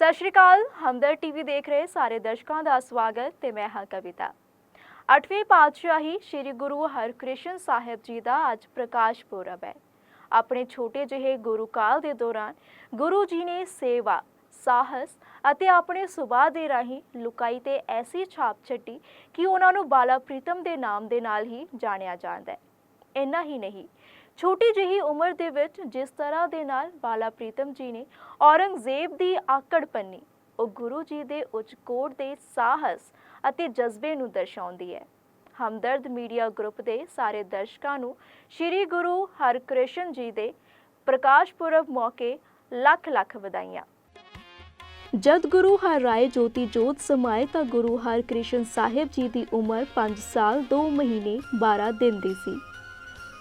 ਸਤਿ ਸ਼੍ਰੀ ਅਕਾਲ, ਹਮਦਰ ਟੀਵੀ ਦੇਖ ਰਹੇ ਸਾਰੇ ਦਰਸ਼ਕਾਂ ਦਾ ਸਵਾਗਤ ਤੇ ਮੈਂ ਹਾਂ ਕਵਿਤਾ। ਅੱਠਵੀਂ ਪਾਤਸ਼ਾਹੀ ਸ੍ਰੀ ਗੁਰੂ ਹਰਕ੍ਰਿਸ਼ਨ ਸਾਹਿਬ ਜੀ ਦਾ ਅੱਜ ਪ੍ਰਕਾਸ਼ ਪੁਰਬ ਹੈ। ਆਪਣੇ ਛੋਟੇ ਜਿਹੇ ਗੁਰੂ ਕਾਲ ਦੇ ਦੌਰਾਨ ਗੁਰੂ ਜੀ ਨੇ ਸੇਵਾ, ਸਾਹਸ ਅਤੇ ਆਪਣੇ ਸੁਭਾਅ ਦੇ ਰਾਹੀਂ ਲੁਕਾਈ ਤੇ ਐਸੀ ਛਾਪ ਛੱਡੀ ਕਿ ਉਹਨਾਂ ਨੂੰ ਬਾਲਾ ਪ੍ਰੀਤਮ ਦੇ ਨਾਮ ਦੇ ਨਾਲ ਹੀ ਜਾਣਿਆ ਜਾਂਦਾ ਹੈ। ਇੰਨਾ ਹੀ ਨਹੀਂ ਛੋਟੀ ਜਿਹੀ ਉਮਰ ਦੇ ਵਿੱਚ ਜਿਸ ਤਰ੍ਹਾਂ ਦੇ ਨਾਲ ਬਾਲਾ ਪ੍ਰੀਤਮ ਜੀ ਨੇ ਔਰੰਗਜ਼ੇਬ ਦੀ ਆਕੜ ਪੰਨੀ ਉਹ ਗੁਰੂ ਜੀ ਦੇ ਉੱਚ ਕੋਟ ਦੇ ਸਾਹਸ ਅਤੇ ਜਜ਼ਬੇ ਨੂੰ ਦਰਸਾਉਂਦੀ ਹੈ। ਹਮਦਰਦ ਮੀਡੀਆ ਗਰੁੱਪ ਦੇ ਸਾਰੇ ਦਰਸ਼ਕਾਂ ਨੂੰ ਸ੍ਰੀ ਗੁਰੂ ਹਰਕ੍ਰਿਸ਼ਨ ਜੀ ਦੇ ਪ੍ਰਕਾਸ਼ ਪੁਰਬ ਮੌਕੇ ਲੱਖ ਲੱਖ ਵਧਾਈਆਂ। ਜਦ ਗੁਰੂ ਹਰ ਰਾਏ ਜੋਤੀ ਜੋਤ ਸਮਾਏ ਤਾਂ ਗੁਰੂ ਹਰਕ੍ਰਿਸ਼ਨ ਸਾਹਿਬ ਜੀ ਦੀ ਉਮਰ 5 ਸਾਲ 2 ਮਹੀਨੇ 12 ਦਿਨ ਦੀ ਸੀ।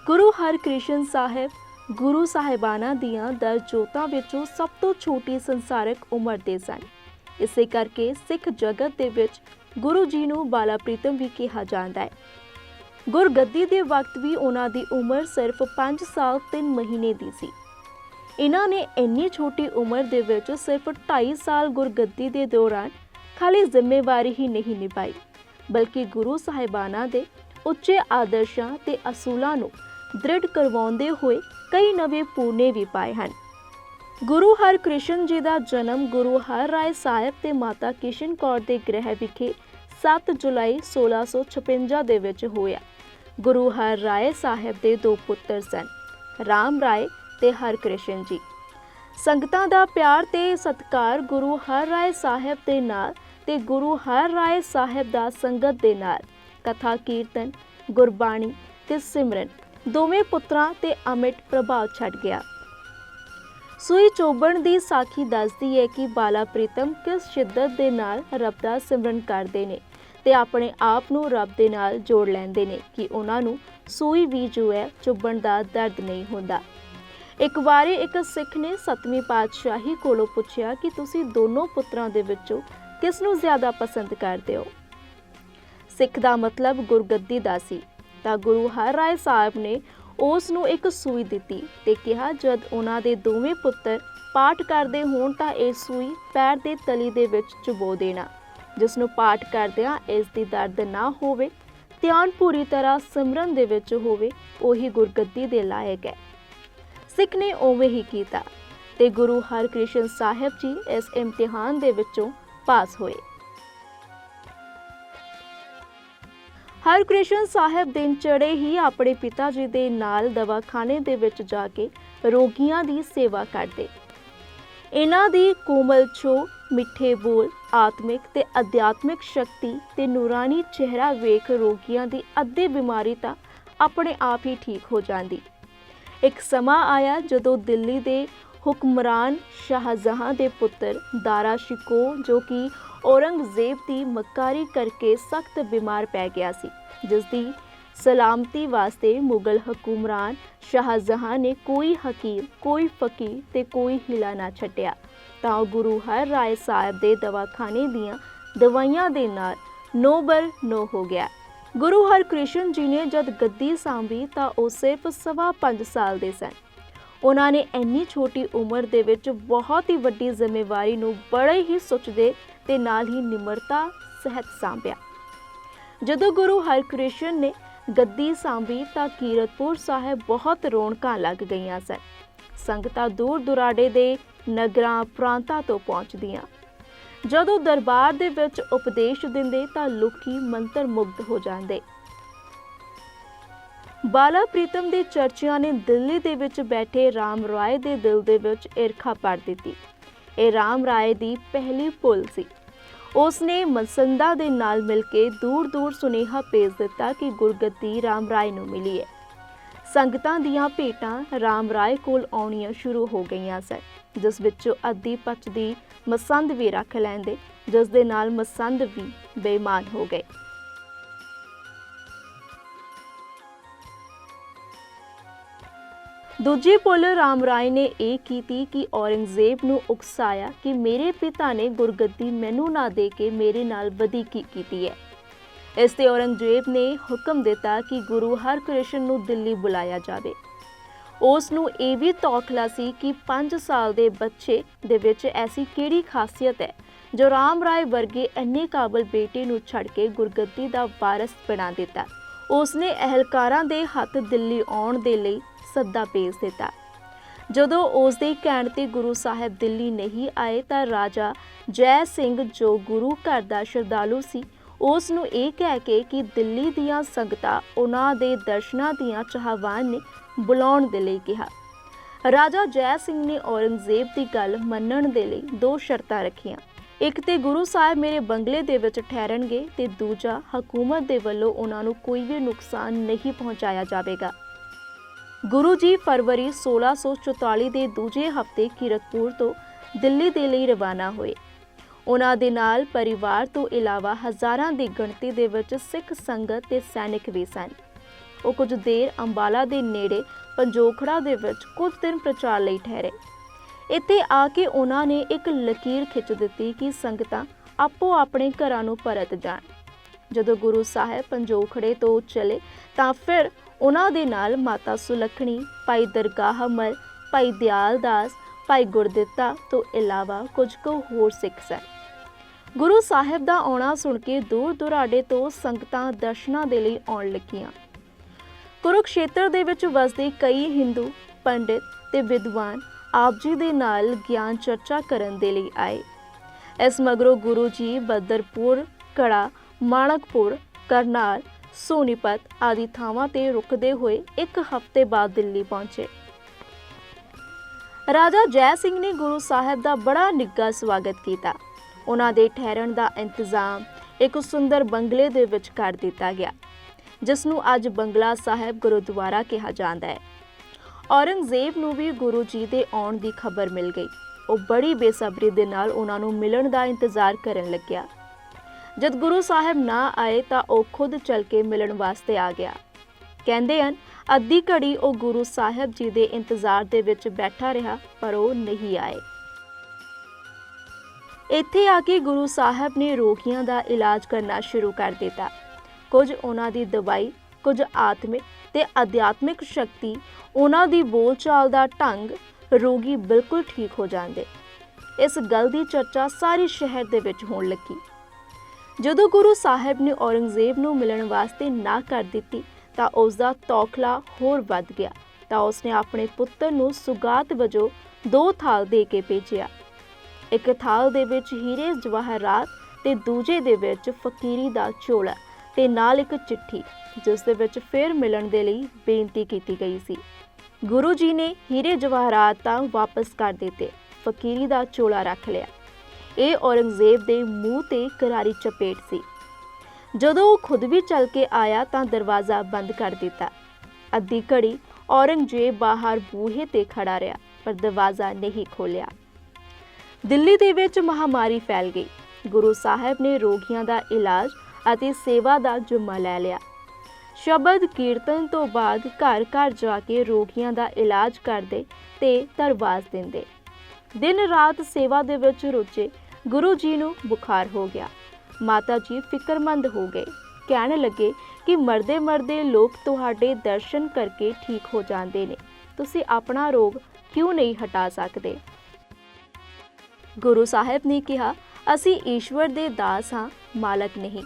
ਗੁਰੂ ਹਰਕ੍ਰਿਸ਼ਨ ਸਾਹਿਬ ਗੁਰੂ ਸਾਹਿਬਾਨਾਂ ਦੀਆਂ ਦਸ ਜੋਤਾਂ ਵਿੱਚੋਂ ਸਭ ਤੋਂ ਛੋਟੀ ਸੰਸਾਰਿਕ ਉਮਰ ਦੇ ਸਨ। ਇਸੇ ਕਰਕੇ ਸਿੱਖ ਜਗਤ ਦੇ ਵਿੱਚ ਗੁਰੂ ਜੀ ਨੂੰ ਬਾਲਾ ਪ੍ਰੀਤਮ ਵੀ ਕਿਹਾ ਜਾਂਦਾ ਹੈ। ਗੁਰਗੱਦੀ ਦੇ ਵਕਤ ਵੀ ਉਹਨਾਂ ਦੀ ਉਮਰ ਸਿਰਫ 5 ਸਾਲ 3 ਮਹੀਨੇ ਦੀ ਸੀ। ਇਹਨਾਂ ਨੇ ਇੰਨੀ ਛੋਟੀ ਉਮਰ ਦੇ ਵਿੱਚ ਸਿਰਫ 2.5 ਸਾਲ ਗੁਰਗੱਦੀ ਦੇ ਦੌਰਾਨ ਖਾਲੀ ਜ਼ਿੰਮੇਵਾਰੀ ਹੀ ਨਹੀਂ ਨਿਭਾਈ, ਬਲਕਿ ਗੁਰੂ ਸਾਹਿਬਾਨਾਂ ਦੇ ਉੱਚੇ ਆਦਰਸ਼ਾਂ ਤੇ ਅਸੂਲਾਂ ਨੂੰ ਦ੍ਰਿੜ ਕਰਵਾਉਂਦੇ ਹੋਏ ਕਈ ਨਵੇਂ ਪੂਰਨੇ ਵੀ ਪਾਏ ਹਨ। ਗੁਰੂ ਹਰਕ੍ਰਿਸ਼ਨ ਜੀ ਦਾ ਜਨਮ ਗੁਰੂ ਹਰ ਰਾਏ ਸਾਹਿਬ ਤੇ ਮਾਤਾ ਕਿਸ਼ਨ ਕੌਰ ਦੇ ਗ੍ਰਹਿ ਵਿਖੇ 7 ਜੁਲਾਈ 1656 ਦੇ ਵਿੱਚ ਹੋਇਆ। ਗੁਰੂ ਹਰ ਰਾਏ ਸਾਹਿਬ ਦੇ ਦੋ ਪੁੱਤਰ ਸਨ, ਰਾਮ ਰਾਏ ਤੇ ਹਰਕ੍ਰਿਸ਼ਨ ਜੀ। ਸੰਗਤਾਂ ਦਾ ਪਿਆਰ ਤੇ ਸਤਿਕਾਰ ਗੁਰੂ ਹਰ ਰਾਏ ਸਾਹਿਬ ਦੇ ਨਾਲ ਤੇ ਗੁਰੂ ਹਰ ਰਾਏ ਸਾਹਿਬ ਦਾ ਸੰਗਤ ਦੇ ਨਾਲ। ਕਥਾ, ਕੀਰਤਨ, ਗੁਰਬਾਣੀ ਤੇ ਸਿਮਰਨ ਦੋਵੇਂ ਪੁੱਤਰਾਂ ਤੇ ਅਮਿਟ ਪ੍ਰਭਾਵ ਛੱਡ ਗਿਆ। ਸੂਈ ਚੋਬਣ ਦੀ ਸਾਖੀ ਦੱਸਦੀ ਹੈ ਕਿ ਬਾਲਾ ਪ੍ਰੀਤਮ ਕਿਸ ਸ਼ਿੱਦਤ ਦੇ ਨਾਲ ਰੱਬ ਦਾ ਸਿਮਰਨ ਕਰਦੇ ਨੇ ਤੇ ਆਪਣੇ ਆਪ ਨੂੰ ਰੱਬ ਦੇ ਨਾਲ ਜੋੜ ਲੈਂਦੇ ਨੇ ਕਿ ਉਹਨਾਂ ਨੂੰ ਸੂਈ ਵੀ ਜੋ ਹੈ ਚੁੱਭਣ ਦਾ ਦਰਦ ਨਹੀਂ ਹੁੰਦਾ। ਇੱਕ ਵਾਰੀ ਇੱਕ ਸਿੱਖ ਨੇ ਸਤਵੀਂ ਪਾਤਸ਼ਾਹੀ ਕੋਲੋਂ ਪੁੱਛਿਆ ਕਿ ਤੁਸੀਂ ਦੋਨੋਂ ਪੁੱਤਰਾਂ ਦੇ ਵਿੱਚੋਂ ਕਿਸ ਨੂੰ ਜ਼ਿਆਦਾ ਪਸੰਦ ਕਰਦੇ ਹੋ? ਸਿੱਖ ਦਾ ਮਤਲਬ ਗੁਰਗੱਦੀ ਦਾ ਸੀ। ਤਾਂ ਗੁਰੂ ਹਰ ਰਾਏ ਸਾਹਿਬ ਨੇ ਉਸ ਨੂੰ ਇੱਕ ਸੂਈ ਦਿੱਤੀ ਤੇ ਕਿਹਾ, ਜਦ ਉਹਨਾਂ ਦੇ ਦੋਵੇਂ ਪੁੱਤਰ ਪਾਠ ਕਰਦੇ ਹੋਣ ਤਾਂ ਇਹ ਸੂਈ ਪੈਰ ਦੇ ਤਲੀ ਦੇ ਵਿੱਚ ਚੁਬੋ ਦੇਣਾ। ਜਿਸ ਨੂੰ ਪਾਠ ਕਰਦਿਆਂ ਇਸ ਦੀ ਦਰਦ ਨਾ ਹੋਵੇ, ਧਿਆਨ ਪੂਰੀ ਤਰ੍ਹਾਂ ਸਿਮਰਨ ਦੇ ਵਿੱਚ ਹੋਵੇ, ਉਹੀ ਗੁਰਗੱਦੀ ਦੇ ਲਾਇਕ ਹੈ। ਸਿੱਖ ਨੇ ਉਵੇਂ ਹੀ ਕੀਤਾ ਤੇ ਗੁਰੂ ਹਰਕ੍ਰਿਸ਼ਨ ਸਾਹਿਬ ਜੀ ਇਸ ਇਮਤਿਹਾਨ ਦੇ ਵਿੱਚੋਂ ਪਾਸ ਹੋਏ। ਹਰਕ੍ਰਿਸ਼ਨ ਸਾਹਿਬ ਦਿਨ ਚੜੇ ਹੀ ਆਪਣੇ ਪਿਤਾ ਜੀ ਦੇ ਨਾਲ ਦਵਾਖਾਨੇ ਦੇ ਵਿੱਚ ਜਾ ਕੇ ਰੋਗੀਆਂ ਦੀ ਸੇਵਾ ਕਰਦੇ। ਇਹਨਾਂ ਦੀ ਕੋਮਲ ਛੋ ਮਿੱਠੇ ਬੋਲ, ਆਤਮਿਕ ਤੇ ਅਧਿਆਤਮਿਕ ਸ਼ਕਤੀ ਤੇ ਨੂਰਾਨੀ ਚਿਹਰਾ ਵੇਖ ਰੋਗੀਆਂ ਦੀ ਅੱਧੀ ਬਿਮਾਰੀ ਤਾਂ ਆਪਣੇ ਆਪ ਹੀ ਠੀਕ ਹੋ ਜਾਂਦੀ। ਇੱਕ ਸਮਾਂ ਆਇਆ ਜਦੋਂ ਦਿੱਲੀ ਦੇ ਹੁਕਮਰਾਨ ਸ਼ਾਹਜਹਾਂ ਦੇ ਪੁੱਤਰ ਦਾਰਾ ਸ਼ਿਕੋ, ਜੋ ਕਿ ਔਰੰਗਜ਼ੇਬ ਦੀ ਮਕਾਰੀ ਕਰਕੇ ਸਖਤ ਬਿਮਾਰ ਪੈ ਗਿਆ ਸੀ। ਜਿਸ ਦੀ ਸਲਾਮਤੀ ਵਾਸਤੇ ਮੁਗਲ ਹਕੂਮਰਾਨ ਸ਼ਾਹਜਹਾਂ ਨੇ ਕੋਈ ਹਕੀਮ, ਕੋਈ ਫਕੀਰ ਤੇ ਕੋਈ ਹਿਲਾ ਨਾ ਛੱਡਿਆ। ਤਾਂ ਉਹ ਗੁਰੂ ਹਰ ਰਾਏ ਸਾਹਿਬ ਦੇ ਦਵਾਖਾਨੇ ਦੀਆਂ ਦਵਾਈਆਂ ਦੇ ਨਾਲ ਨੋਬਰ ਨੋ ਹੋ ਗਿਆ। ਗੁਰੂ ਹਰਕ੍ਰਿਸ਼ਨ ਜੀ ਨੇ ਜਦ ਗੱਦੀ ਸੰਭੀ ਤਾਂ ਉਹ ਸਿਰਫ ਸਵਾ 5 ਸਾਲ ਦੇ ਸਨ। ਉਹਨਾਂ ਨੇ ਇੰਨੀ ਛੋਟੀ ਉਮਰ ਦੇ ਵਿੱਚ ਬਹੁਤ ਹੀ ਵੱਡੀ ਜ਼ਿੰਮੇਵਾਰੀ ਨੂੰ ਬੜੇ ਹੀ ਸੁਚਦੇ ਤੇ ਨਾਲ ਹੀ ਨਿਮਰਤਾ ਸਹਿਤ ਸੰਭਿਆ। ਜਦੋਂ ਗੁਰੂ ਹਰਿਕ੍ਰਿਸ਼ਨ ਨੇ ਗੱਦੀ ਸੰਭੀ ਤਾਂ ਕੀਰਤਪੁਰ ਸਾਹਿਬ ਬਹੁਤ ਰੌਣਕਾਂ ਲੱਗ ਗਈਆਂ ਸਨ। ਸੰਗਤਾਂ ਦੂਰ ਦੁਰਾਡੇ ਦੇ ਨਗਰਾਂ, ਪ੍ਰਾਂਤਾਂ ਤੋਂ ਪਹੁੰਚਦੀਆਂ। ਜਦੋਂ ਦਰਬਾਰ ਦੇ ਵਿੱਚ ਉਪਦੇਸ਼ ਦਿੰਦੇ ਤਾਂ ਲੋਕੀ ਮੰਤਰ ਮੁਗਧ ਹੋ ਜਾਂਦੇ। ਬਾਲਾ ਪ੍ਰੀਤਮ ਦੇ ਚਰਚਿਆਂ ਨੇ ਦਿੱਲੀ ਦੇ ਵਿੱਚ ਬੈਠੇ ਰਾਮ ਰਾਏ ਦੇ ਦਿਲ ਦੇ ਵਿੱਚ ਈਰਖਾ ਪੜ ਦਿੱਤੀ। ਇਹ ਰਾਮ ਰਾਏ ਦੀ ਪਹਿਲੀ ਭੁੱਲ ਸੀ। ਉਸ ਨੇ ਮਸੰਦਾ ਦੇ ਨਾਲ ਮਿਲ ਕੇ ਦੂਰ-ਦੂਰ ਸੁਨੇਹਾ ਭੇਜ ਦਿੱਤਾ ਕਿ ਗੁਰਗੱਦੀ ਰਾਮ ਰਾਏ ਨੂੰ ਮਿਲੀ ਹੈ। ਸੰਗਤਾਂ ਦੀਆਂ ਭੇਟਾਂ ਰਾਮ ਰਾਏ ਕੋਲ ਆਉਣੀਆਂ ਸ਼ੁਰੂ ਹੋ ਗਈਆਂ ਸਨ, ਜਿਸ ਵਿੱਚ ਅੱਧੀ ਪਚਦੀ ਮਸੰਦ ਵੀ ਰੱਖ ਲੈਂਦੇ, ਜਿਸ ਦੇ ਨਾਲ ਮਸੰਦ ਵੀ ਬੇਈਮਾਨ ਹੋ ਗਏ। ਦੂਜੀ ਪੁੱਲ ਰਾਮ ਰਾਏ ਨੇ ਇਹ ਕੀਤੀ ਕਿ ਔਰੰਗਜ਼ੇਬ ਨੂੰ ਉਕਸਾਇਆ ਕਿ ਮੇਰੇ ਪਿਤਾ ਨੇ ਗੁਰਗੱਦੀ ਮੈਨੂੰ ਨਾ ਦੇ ਕੇ ਮੇਰੇ ਨਾਲ ਵਧੀਕੀ ਕੀਤੀ ਹੈ। ਇਸ ਤੇ ਔਰੰਗਜ਼ੇਬ ਨੇ ਹੁਕਮ ਦਿੱਤਾ ਕਿ ਗੁਰੂ ਹਰਕ੍ਰਿਸ਼ਨ ਨੂੰ ਦਿੱਲੀ ਬੁਲਾਇਆ ਜਾਵੇ। ਉਸ ਨੂੰ ਇਹ ਵੀ ਤੌਖਲਾ ਸੀ ਕਿ 5 ਸਾਲ ਦੇ ਬੱਚੇ ਦੇ ਵਿੱਚ ਐਸੀ ਕਿਹੜੀ ਖਾਸੀਅਤ ਹੈ ਜੋ ਰਾਮ ਰਾਏ ਵਰਗੇ ਇੰਨੇ ਕਾਬਲ ਬੇਟੇ ਨੂੰ ਛੱਡ ਕੇ ਗੁਰਗੱਦੀ ਦਾ ਵਾਰਸ ਬਣਾ ਦਿੱਤਾ। ਉਸ ਨੇ ਅਹਿਲਕਾਰਾਂ ਦੇ ਹੱਥ ਦਿੱਲੀ ਆਉਣ ਦੇ ਲਈ ਸੱਦਾ ਭੇਜ ਦਿੱਤਾ। ਜਦੋਂ ਉਸ ਦੇ ਕਹਿਣ ਤੇ ਗੁਰੂ ਸਾਹਿਬ ਦਿੱਲੀ ਨਹੀਂ ਆਏ ਤਾਂ ਰਾਜਾ ਜੈ ਸਿੰਘ ਜੋ ਗੁਰੂ ਘਰ ਦਾ ਸ਼ਰਧਾਲੂ ਸੀ ਉਸ ਨੂੰ ਇਹ ਕਹਿ ਕੇ ਕਿ ਦਿੱਲੀ ਦੀਆਂ ਸੰਗਤਾਂ ਉਹਨਾਂ ਦੇ ਦਰਸ਼ਨਾਂ ਦੀਆਂ ਚਾਹਵਾਨ ਨੇ ਬੁਲਾਉਣ ਦੇ ਲਈ ਕਿਹਾ। ਰਾਜਾ ਜੈ ਸਿੰਘ ਨੇ ਔਰੰਗਜ਼ੇਬ ਦੀ ਗੱਲ ਮੰਨਣ ਦੇ ਲਈ ਦੋ ਸ਼ਰਤਾਂ ਰੱਖੀਆਂ। ਇੱਕ ਤੇ ਗੁਰੂ ਸਾਹਿਬ ਮੇਰੇ ਬੰਗਲੇ ਦੇ ਵਿੱਚ ਠਹਿਰਣਗੇ ਤੇ ਦੂਜਾ ਹਕੂਮਤ ਦੇ ਵੱਲੋਂ ਉਹਨਾਂ ਨੂੰ ਕੋਈ ਵੀ ਨੁਕਸਾਨ ਨਹੀਂ ਪਹੁੰਚਾਇਆ ਜਾਵੇਗਾ। ਗੁਰੂ ਜੀ ਫਰਵਰੀ 1644 ਦੇ ਦੂਜੇ ਹਫ਼ਤੇ ਕੀਰਤਪੁਰ ਤੋਂ ਦਿੱਲੀ ਦੇ ਲਈ ਰਵਾਨਾ ਹੋਏ। ਉਹਨਾਂ ਦੇ ਨਾਲ ਪਰਿਵਾਰ ਤੋਂ ਇਲਾਵਾ ਹਜ਼ਾਰਾਂ ਦੀ ਗਿਣਤੀ ਦੇ ਵਿੱਚ ਸਿੱਖ ਸੰਗਤ ਤੇ ਸੈਨਿਕ ਵੀ ਸਨ। ਉਹ ਕੁਝ ਦੇਰ ਅੰਬਾਲਾ ਦੇ ਨੇੜੇ ਪੰਜੋਖੜਾ ਦੇ ਵਿੱਚ ਕੁਝ ਦਿਨ ਪ੍ਰਚਾਰ ਲਈ ਠਹਿਰੇ। ਇੱਥੇ ਆ ਕੇ ਉਹਨਾਂ ਨੇ ਇੱਕ ਲਕੀਰ ਖਿੱਚ ਦਿੱਤੀ ਕਿ ਸੰਗਤਾਂ ਆਪੋ ਆਪਣੇ ਘਰਾਂ ਨੂੰ ਪਰਤ ਜਾਣ। ਜਦੋਂ ਗੁਰੂ ਸਾਹਿਬ ਪੰਜੋਖੜੇ ਤੋਂ ਚਲੇ ਤਾਂ ਫਿਰ ਉਹਨਾਂ ਦੇ ਨਾਲ ਮਾਤਾ ਸੁਲੱਖਣੀ, ਭਾਈ ਦਰਗਾਹ ਅਮਰ, ਭਾਈ ਦਿਆਲ ਦਾਸ, ਭਾਈ ਗੁਰਦਿੱਤਾ ਤੋਂ ਇਲਾਵਾ ਕੁਝ ਕੁ ਹੋਰ ਸਿੱਖ ਸਨ। ਗੁਰੂ ਸਾਹਿਬ ਦਾ ਆਉਣਾ ਸੁਣ ਕੇ ਦੂਰ ਦੁਰਾਡੇ ਤੋਂ ਸੰਗਤਾਂ ਦਰਸ਼ਨਾਂ ਦੇ ਲਈ ਆਉਣ ਲੱਗੀਆਂ। ਕੁਰੂਕਸ਼ੇਤਰ ਦੇ ਵਿੱਚ ਵਸਦੇ ਕਈ ਹਿੰਦੂ, ਪੰਡਿਤ ਤੇ ਵਿਦਵਾਨ ਆਪ ਜੀ ਦੇ ਨਾਲ ਗਿਆਨ ਚਰਚਾ ਕਰਨ ਦੇ ਲਈ ਆਏ। ਇਸ ਮਗਰੋਂ ਗੁਰੂ ਜੀ ਬਦਰਪੁਰ ਕੜਾ ਮਾਣਕਪੁਰ, ਕਰਨਾਲ ਸੋਨੀਪਤ ਆਦਿ ਥਾਵਾਂ ਤੇ ਰੁਕਦੇ ਹੋਏ ਇੱਕ ਹਫ਼ਤੇ ਬਾਅਦ ਦਿੱਲੀ ਪਹੁੰਚੇ। ਰਾਜਾ ਜੈ ਸਿੰਘ ਨੇ ਗੁਰੂ ਸਾਹਿਬ ਦਾ ਬੜਾ ਨਿੱਘਾ ਸਵਾਗਤ ਕੀਤਾ। ਉਹਨਾਂ ਦੇ ਠਹਿਰਣ ਦਾ ਇੰਤਜ਼ਾਮ ਇੱਕ ਸੁੰਦਰ ਬੰਗਲੇ ਦੇ ਵਿੱਚ ਕਰ ਦਿੱਤਾ ਗਿਆ, ਜਿਸ ਨੂੰ ਅੱਜ ਬੰਗਲਾ ਸਾਹਿਬ ਗੁਰਦੁਆਰਾ ਕਿਹਾ ਜਾਂਦਾ ਹੈ। ਔਰੰਗਜ਼ੇਬ ਨੂੰ ਵੀ ਗੁਰੂ ਜੀ ਦੇ ਆਉਣ ਦੀ ਖਬਰ ਮਿਲ ਗਈ। ਉਹ ਬੜੀ ਬੇਸਬਰੀ ਦੇ ਨਾਲ ਉਹਨਾਂ ਨੂੰ ਮਿਲਣ ਦਾ ਇੰਤਜ਼ਾਰ ਕਰਨ ਲੱਗਿਆ। ਜਦ ਗੁਰੂ ਸਾਹਿਬ ਨਾ ਆਏ ਤਾਂ ਉਹ ਖੁਦ ਚੱਲ ਕੇ ਮਿਲਣ ਵਾਸਤੇ ਆ ਗਿਆ। ਕਹਿੰਦੇ ਹਨ, ਅੱਧੀ ਘੜੀ ਉਹ ਗੁਰੂ ਸਾਹਿਬ ਜੀ ਦੇ ਇੰਤਜ਼ਾਰ ਦੇ ਵਿੱਚ ਬੈਠਾ ਰਿਹਾ, ਪਰ ਉਹ ਨਹੀਂ ਆਏ। ਇੱਥੇ ਆ ਕੇ ਗੁਰੂ ਸਾਹਿਬ ਨੇ ਰੋਗੀਆਂ ਦਾ ਇਲਾਜ ਕਰਨਾ ਸ਼ੁਰੂ ਕਰ ਦਿੱਤਾ। ਕੁਝ ਉਹਨਾਂ ਦੀ ਦਵਾਈ, ਕੁਝ ਆਤਮਿਕ ਤੇ ਅਧਿਆਤਮਿਕ ਸ਼ਕਤੀ, ਉਹਨਾਂ ਦੀ ਬੋਲਚਾਲ ਦਾ ਢੰਗ ਰੋਗੀ ਬਿਲਕੁਲ ਠੀਕ ਹੋ ਜਾਂਦੇ। ਇਸ ਗੱਲ ਦੀ ਚਰਚਾ ਸਾਰੇ ਸ਼ਹਿਰ ਦੇ ਵਿੱਚ ਹੋਣ ਲੱਗੀ। ਜਦੋਂ ਗੁਰੂ ਸਾਹਿਬ ਨੇ ਔਰੰਗਜ਼ੇਬ ਨੂੰ ਮਿਲਣ ਵਾਸਤੇ ਨਾ ਕਰ ਦਿੱਤੀ, ਤਾਂ ਉਸ ਦਾ ਤੌਖਲਾ ਹੋਰ ਵੱਧ ਗਿਆ। ਤਾਂ ਉਸਨੇ ਆਪਣੇ ਪੁੱਤਰ ਨੂੰ ਸੁਗਾਤ ਵਜੋਂ ਦੋ ਥਾਲ ਦੇ ਕੇ ਭੇਜਿਆ। ਇੱਕ ਥਾਲ ਦੇ ਵਿੱਚ ਹੀਰੇ ਜਵਾਹਰਾਤ ਤੇ ਦੂਜੇ ਦੇ ਵਿੱਚ ਫਕੀਰੀ ਦਾ ਝੋਲਾ ਤੇ ਨਾਲ ਇੱਕ ਚਿੱਠੀ, ਜਿਸ ਦੇ ਵਿੱਚ ਫਿਰ ਮਿਲਣ ਦੇ ਲਈ ਬੇਨਤੀ ਕੀਤੀ ਗਈ ਸੀ। ਗੁਰੂ ਜੀ ਨੇ ਹੀਰੇ ਜਵਾਹਰਾਤ ਤਾਂ ਵਾਪਸ ਕਰ ਦਿੱਤੇ, ਫਕੀਰੀ ਦਾ ਝੋਲਾ ਰੱਖ ਲਿਆ। ਇਹ ਔਰੰਗਜ਼ੇਬ ਦੇ ਮੂੰਹ ਤੇ ਕਰਾਰੀ ਚਪੇਟ ਸੀ। ਜਦੋਂ ਉਹ ਖੁਦ ਵੀ ਚੱਲ ਕੇ ਆਇਆ ਤਾਂ ਦਰਵਾਜ਼ਾ ਬੰਦ ਕਰ ਦਿੱਤਾ। ਅੱਧੀ ਘੜੀ ਔਰੰਗਜ਼ੇਬ ਬਾਹਰ ਬੂਹੇ ਤੇ ਖੜਾ ਰਿਹਾ, ਪਰ ਦਰਵਾਜ਼ਾ ਨਹੀਂ ਖੋਲਿਆ ਦਿੱਲੀ ਦੇ ਵਿੱਚ ਮਹਾਮਾਰੀ ਫੈਲ ਗਈ। ਗੁਰੂ ਸਾਹਿਬ ਨੇ ਰੋਗੀਆਂ ਦਾ ਇਲਾਜ ਅਤੇ ਸੇਵਾ ਦਾ ਜ਼ਿੰਮਾ ਲੈ ਲਿਆ। ਸ਼ਬਦ ਕੀਰਤਨ ਤੋਂ ਬਾਅਦ ਘਰ ਘਰ ਜਾ ਕੇ ਰੋਗੀਆਂ ਦਾ ਇਲਾਜ ਕਰਦੇ ਤੇ ਤਰਵਾਜ਼ ਦਿੰਦੇ। ਦਿਨ ਰਾਤ ਸੇਵਾ ਦੇ ਵਿੱਚ ਰੁੱਝੇ ਗੁਰੂ ਜੀ ਨੂੰ ਬੁਖਾਰ ਹੋ ਗਿਆ। ਮਾਤਾ ਜੀ ਫਿਕਰਮੰਦ ਹੋ ਗਏ। ਕਹਿਣ ਲੱਗੇ ਕਿ ਮਰਦੇ ਮਰਦੇ ਲੋਕ ਤੁਹਾਡੇ ਦਰਸ਼ਨ ਕਰਕੇ ਠੀਕ ਹੋ ਜਾਂਦੇ ਨੇ। ਤੁਸੀਂ ਆਪਣਾ ਰੋਗ ਕਿਉਂ ਨਹੀਂ ਹਟਾ ਸਕਦੇ? ਗੁਰੂ ਸਾਹਿਬ ਨੇ ਕਿਹਾ, ਅਸੀਂ ਈਸ਼ਵਰ ਦੇ ਦਾਸ ਹਾਂ, ਮਾਲਕ ਨਹੀਂ।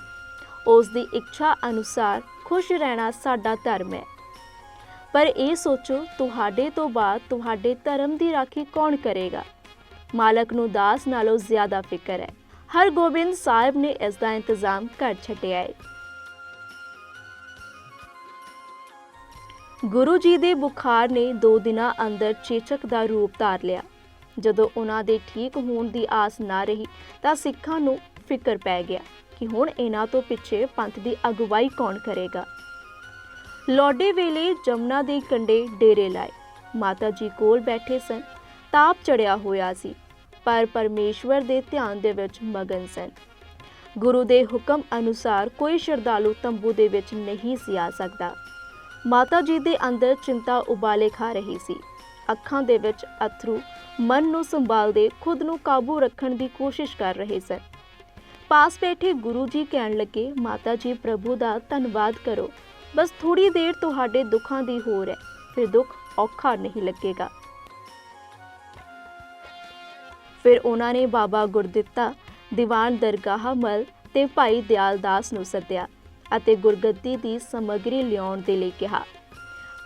ਉਸ ਦੀ ਇੱਛਾ ਅਨੁਸਾਰ ਖੁਸ਼ ਰਹਿਣਾ ਸਾਡਾ ਧਰਮ ਹੈ। ਪਰ ਇਹ ਸੋਚੋ, ਤੁਹਾਡੇ ਤੋਂ ਬਾਅਦ ਤੁਹਾਡੇ ਧਰਮ ਦੀ ਰਾਖੀ ਕੌਣ ਕਰੇਗਾ? ਮਾਲਕ ਨੂੰ ਦਾਸ ਨਾਲੋਂ ਜ਼ਿਆਦਾ ਫਿਕਰ ਹੈ। ਹਰਗੋਬਿੰਦ ਸਾਹਿਬ ਨੇ ਇਸ ਦਾ ਇੰਤਜ਼ਾਮ ਕਰ ਛੱਡਿਆ ਹੈ। ਗੁਰੂ ਜੀ ਦੇ ਬੁਖਾਰ ਨੇ 2 ਦਿਨਾਂ ਅੰਦਰ ਚੇਚਕ ਦਾ ਰੂਪ ਧਾਰ ਲਿਆ। ਜਦੋਂ ਉਹਨਾਂ ਦੇ ਠੀਕ ਹੋਣ ਦੀ ਆਸ ਨਾ ਰਹੀ, ਤਾਂ ਸਿੱਖਾਂ ਨੂੰ ਫਿਕਰ ਪੈ ਗਿਆ ਕਿ ਹੁਣ ਇਹਨਾਂ ਤੋਂ ਪਿੱਛੇ ਪੰਥ ਦੀ ਅਗਵਾਈ ਕੌਣ ਕਰੇਗਾ। ਲੋਡੇ ਵੇਲੇ ਜਮਨਾ ਦੇ ਕੰਢੇ ਡੇਰੇ ਲਾਏ। ਮਾਤਾ ਜੀ ਕੋਲ ਬੈਠੇ ਸਨ, ਤਾਪ ਚੜਿਆ ਹੋਇਆ ਸੀ। ਪਰ ਪਰਮੇਸ਼ਵਰ ਦੇ ਧਿਆਨ ਦੇ ਵਿੱਚ ਮਗਨ ਸਨ। ਗੁਰੂ ਦੇ ਹੁਕਮ ਅਨੁਸਾਰ ਕੋਈ ਸ਼ਰਧਾਲੂ ਤੰਬੂ ਦੇ ਵਿੱਚ ਨਹੀਂ ਸੀ ਆ ਸਕਦਾ। ਮਾਤਾ ਜੀ ਦੇ ਅੰਦਰ ਚਿੰਤਾ ਉਬਾਲੇ ਖਾ ਰਹੀ ਸੀ। ਅੱਖਾਂ ਦੇ ਵਿੱਚ ਅਥਰੂ ਮਨ ਨੂੰ ਸੰਭਾਲਦੇ ਖੁਦ ਨੂੰ ਕਾਬੂ ਰੱਖਣ ਦੀ ਕੋਸ਼ਿਸ਼ ਕਰ ਰਹੇ ਸਨ। ਪਾਸ ਬੈਠੇ ਗੁਰੂ ਜੀ ਕਹਿਣ ਲੱਗੇ, ਮਾਤਾ ਜੀ, ਪ੍ਰਭੂ ਦਾ ਧੰਨਵਾਦ ਕਰੋ। ਬਸ ਥੋੜੀ ਦੇਰ ਤੁਹਾਡੇ ਦੁੱਖਾਂ ਦੀ ਹੋਰ ਹੈ। ਫਿਰ ਦੁੱਖ ਔਖਾ ਨਹੀਂ ਲੱਗੇਗਾ। ਫਿਰ ਉਹਨਾਂ ਨੇ ਬਾਬਾ ਗੁਰਦਿੱਤਾ ਦੀਵਾਨ ਦਰਗਾਹ ਮਲ ਤੇ ਭਾਈ ਦਿਆਲ ਦਾਸ ਨੂੰ ਸੱਦਿਆ ਅਤੇ ਗੁਰਗੱਦੀ ਦੀ ਸਮੱਗਰੀ ਲਿਆਉਣ ਦੇ ਲਈ ਕਿਹਾ।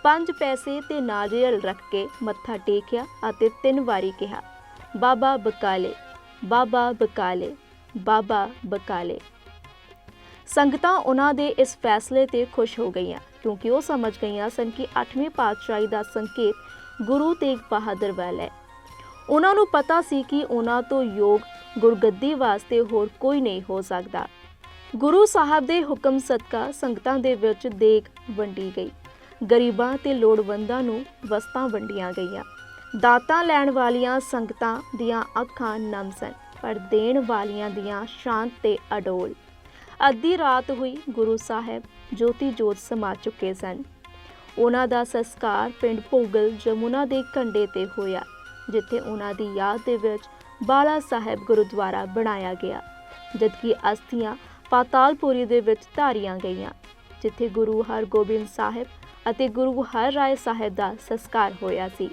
ਪੰਜ ਪੈਸੇ ਤੇ ਨਾਰੀਅਲ ਰੱਖ ਕੇ ਮੱਥਾ ਟੇਕਿਆ ਅਤੇ ਤਿੰਨ ਵਾਰੀ ਕਿਹਾ, ਬਾਬਾ ਬਕਾਲੇ ਬਾਬਾ ਬਕਾਲੇ ਬਾਬਾ ਬਕਾਲੇ। ਸੰਗਤਾਂ ਉਹਨਾਂ ਦੇ ਇਸ ਫੈਸਲੇ ਤੇ ਖੁਸ਼ ਹੋ ਗਈਆਂ, ਕਿਉਂਕਿ ਉਹ ਸਮਝ ਗਈਆਂ ਸਨ ਕਿ 8ਵੀਂ ਪਾਤਸ਼ਾਹੀ ਦਾ ਸੰਕੇਤ ਗੁਰੂ ਤੇਗ ਬਹਾਦਰ ਵੱਲ ਹੈ। ਉਹਨਾਂ ਨੂੰ ਪਤਾ ਸੀ ਕਿ ਉਹਨਾਂ ਤੋਂ ਯੋਗ ਗੁਰਗੱਦੀ ਵਾਸਤੇ ਹੋਰ ਕੋਈ ਨਹੀਂ ਹੋ ਸਕਦਾ। ਗੁਰੂ ਸਾਹਿਬ ਦੇ ਹੁਕਮ ਸਦਕਾ ਸੰਗਤਾਂ ਦੇ ਵਿੱਚ ਦੇਖ ਵੰਡੀ ਗਈ। ਗਰੀਬਾਂ ਤੇ ਲੋੜਵੰਦਾਂ ਨੂੰ ਵਸਤਾਂ ਵੰਡੀਆਂ ਗਈਆਂ। ਦਾਤਾਂ ਲੈਣ ਵਾਲੀਆਂ ਸੰਗਤਾਂ ਦੀਆਂ ਅੱਖਾਂ ਨਮ ਸਨ, ਪਰ ਦੇਣ ਵਾਲੀਆਂ ਦੀਆਂ ਸ਼ਾਂਤ ਤੇ ਅਡੋਲ। ਅੱਧੀ ਰਾਤ ਹੋਈ ਗੁਰੂ ਸਾਹਿਬ ਜੋਤੀ ਜੋਤ ਸਮਾ ਚੁੱਕੇ ਸਨ। ਉਹਨਾਂ ਦਾ ਸੰਸਕਾਰ ਪਿੰਡ ਭੋਗਲ ਜਮੁਨਾ ਦੇ ਕੰਢੇ ਤੇ ਹੋਇਆ। ਜਿੱਥੇ ਉਹਨਾਂ ਦੀ ਯਾਦ ਦੇ ਵਿੱਚ ਬਾਲਾ ਸਾਹਿਬ ਗੁਰਦੁਆਰਾ ਬਣਾਇਆ ਗਿਆ, ਜਦਕਿ ਅਸਥੀਆਂ ਪਾਤਾਲਪੁਰੀ ਦੇ ਵਿੱਚ ਧਾਰੀਆਂ ਗਈਆਂ, ਜਿੱਥੇ ਗੁਰੂ ਹਰਗੋਬਿੰਦ ਸਾਹਿਬ ਅਤੇ ਗੁਰੂ ਹਰ ਰਾਏ ਸਾਹਿਬ ਦਾ ਸੰਸਕਾਰ ਹੋਇਆ ਸੀ।